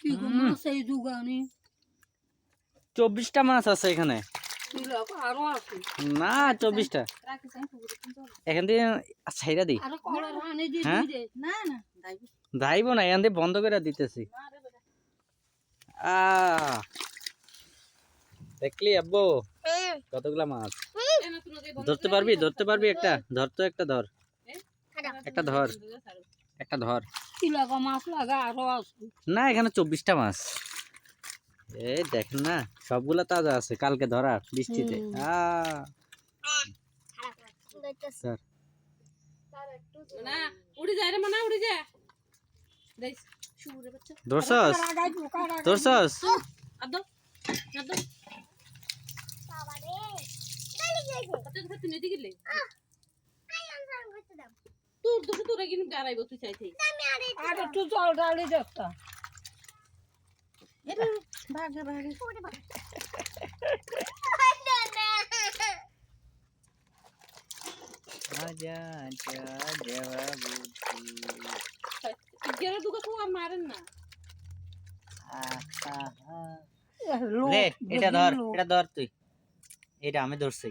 কি গো মাছ এই দুগানি চব্বিশটা মাছ আছে এখানে। না চব্বিশটা। এখান থেকে ছাইরা দিই হ্যাঁ? দিই না যাইব না এখান থেকে বন্ধ করে দিতেছি। দেখলি আব্বু? কতগুলা মাছ? ধরতে পারবি ধরতে পারবি একটা। ধর তো একটা ধর। একটা ধর। একটা ধর। কি লাগা মাছ লাগা আরও না এখানে চব্বিশটা মাছ। এই দেখেন না সবগুলা তাজা আছে কালকে ধরা বৃষ্টিতে। আহ না উড়ি যায় রে মানা উড়ি যায়। দেখ শুরে বাচ্চা। ধরছস? ধরছস? আদো আদো। তোর কিন্তু গারাইব তুই চাইতে আরে তুই চল ডালি দেখতা। এটা ভাগে ভাগে আজা আজা দেওয়া বুদ্ধি। গেরে দুটো তো আর মারেন না। আহা হা। লোক লে এটা ধর এটা ধর তুই। এটা আমি ধরছি।